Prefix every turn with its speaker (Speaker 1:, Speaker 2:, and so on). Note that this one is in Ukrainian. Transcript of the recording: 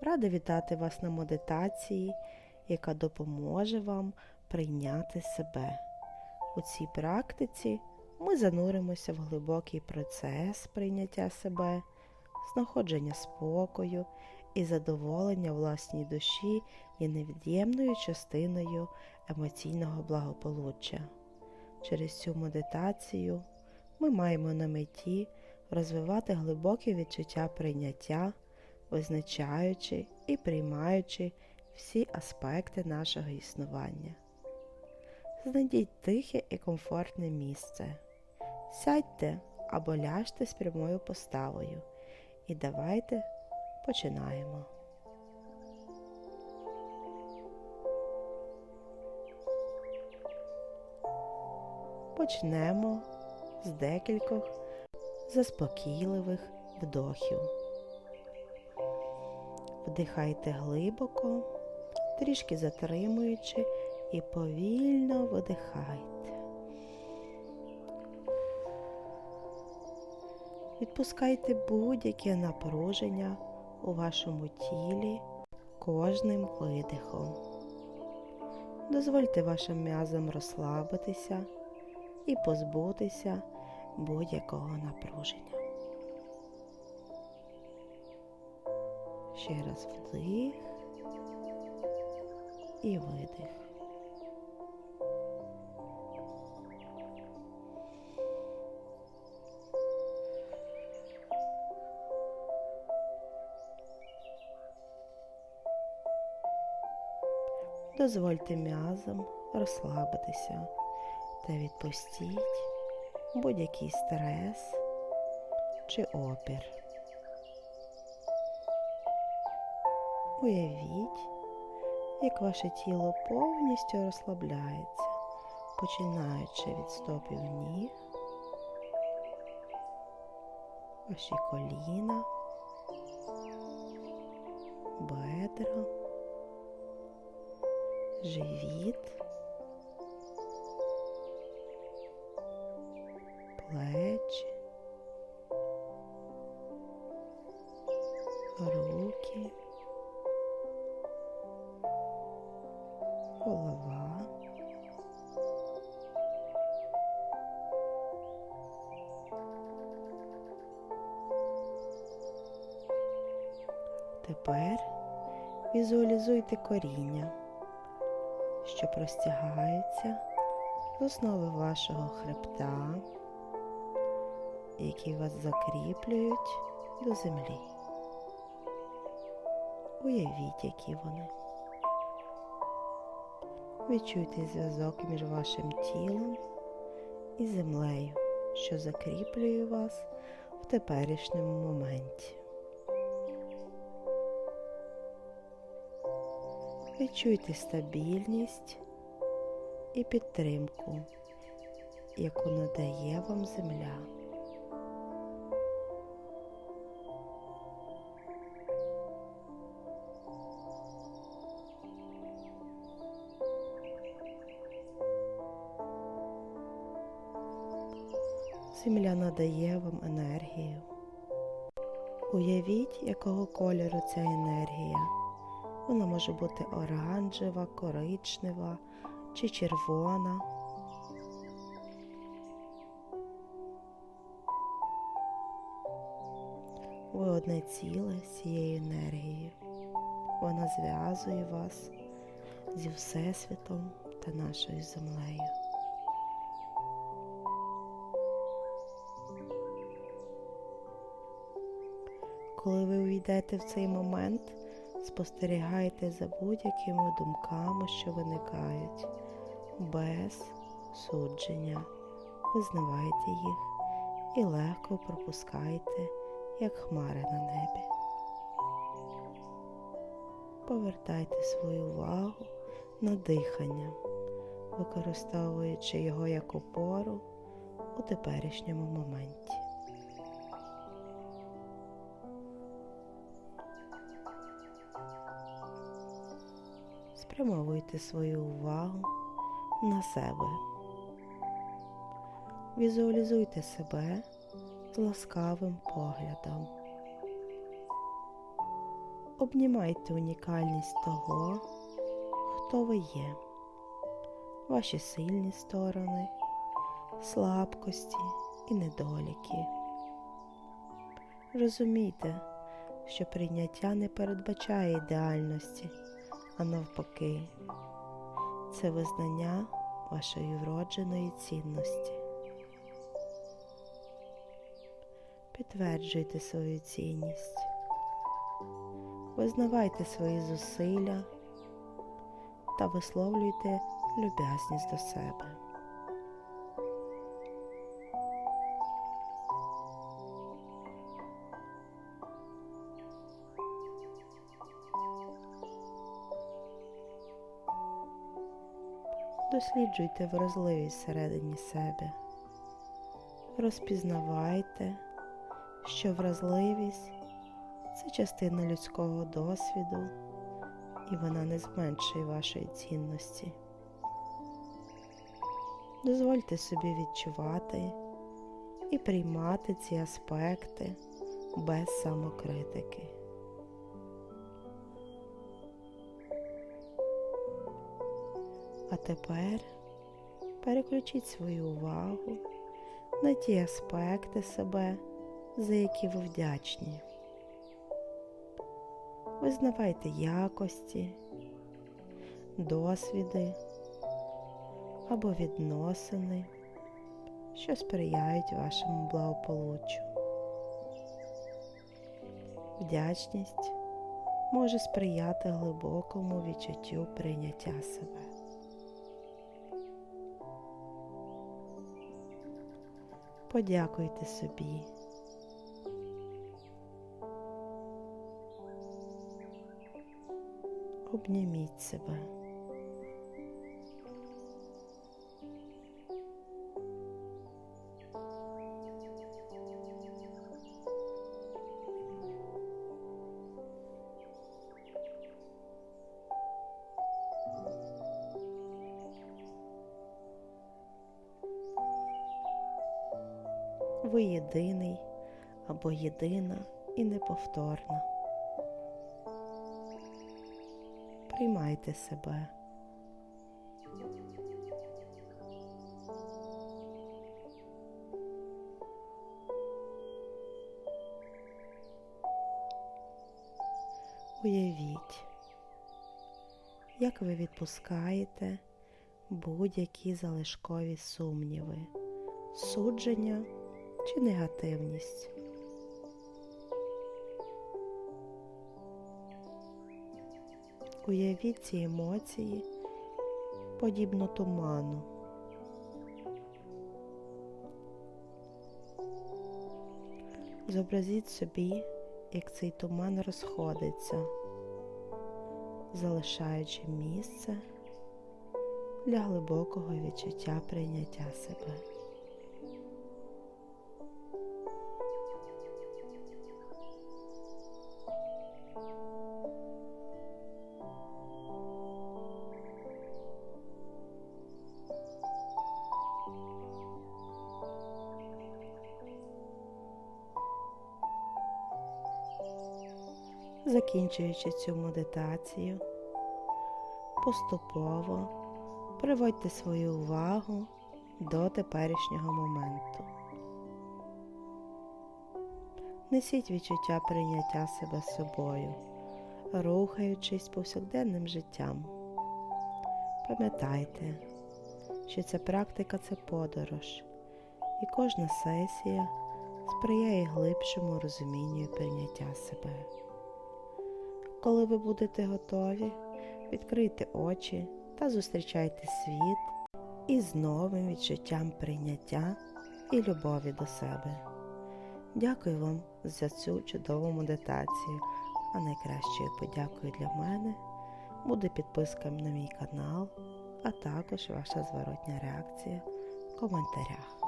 Speaker 1: Рада вітати вас на медитації, яка допоможе вам прийняти себе. У цій практиці ми зануримося в глибокий процес прийняття себе, знаходження спокою і задоволення власній душі є невід'ємною частиною емоційного благополуччя. Через цю медитацію ми маємо на меті розвивати глибоке відчуття прийняття, визначаючи і приймаючи всі аспекти нашого існування. Знайдіть тихе і комфортне місце. Сядьте або ляжте з прямою поставою. І давайте починаємо. Почнемо з декількох заспокійливих вдохів. Вдихайте глибоко, трішки затримуючи і повільно видихайте. Відпускайте будь-яке напруження у вашому тілі кожним видихом. Дозвольте вашим м'язам розслабитися і позбутися будь-якого напруження. Ще раз вдих і видих. Дозвольте м'язам розслабитися та відпустіть будь-який стрес чи опір. Уявіть, як ваше тіло повністю розслабляється, починаючи від стопів ніг, ваші коліна, бедра, живіт. плечі, руки, візуалізуйте коріння, що простягається з основи вашого хребта які вас закріплюють до землі. Уявіть, які вони. Відчуйте зв'язок між вашим тілом і землею, що закріплює вас в теперішньому моменті. Відчуйте стабільність і підтримку, яку надає вам земля. Земля надає вам енергію. Уявіть, якого кольору ця енергія. Вона може бути оранжева, коричнева чи червона. Ви одне ціле з цією енергією. Вона зв'язує вас зі Всесвітом та нашою землею. Коли ви увійдете в цей момент, спостерігайте за будь-якими думками, що виникають, без судження, визнавайте їх і легко пропускайте, як хмари на небі. Повертайте свою увагу на дихання, використовуючи його як опору у теперішньому моменті. Спрямовуйте свою увагу на себе. Візуалізуйте себе з ласкавим поглядом. Обнімайте унікальність того, хто ви є, ваші сильні сторони, слабкості і недоліки. Розумійте, що прийняття не передбачає ідеальності, а навпаки, це визнання вашої вродженої цінності. Підтверджуйте свою цінність, визнавайте свої зусилля та висловлюйте люб'язність до себе. Досліджуйте вразливість всередині себе. Розпізнавайте, що вразливість це частина людського досвіду, і вона не зменшує вашої цінності. Дозвольте собі відчувати і приймати ці аспекти без самокритики. А тепер переключіть свою увагу на ті аспекти себе, за які ви вдячні. Визнавайте якості, досвіди або відносини, що сприяють вашому благополуччю. Вдячність може сприяти глибокому відчуттю прийняття себе. Подякуйте собі. Обніміть себе. Ви єдиний або єдина і неповторна. Приймайте себе. Уявіть, як ви відпускаєте будь-які залишкові сумніви, судження чи негативність. Уявіть ці емоції подібно туману. Зобразіть собі, як цей туман розходиться, залишаючи місце для глибокого відчуття прийняття себе. Закінчуючи цю медитацію, поступово приводьте свою увагу до теперішнього моменту. Несіть відчуття прийняття себе собою, рухаючись повсякденним життям. Пам'ятайте, що ця практика це подорож, і кожна сесія сприяє глибшому розумінню і прийняття себе. Коли ви будете готові, відкрийте очі та зустрічайте світ із новим відчуттям прийняття і любові до себе. Дякую вам за цю чудову медитацію, а найкращою подякою для мене буде підписка на мій канал, а також ваша зворотня реакція в коментарях.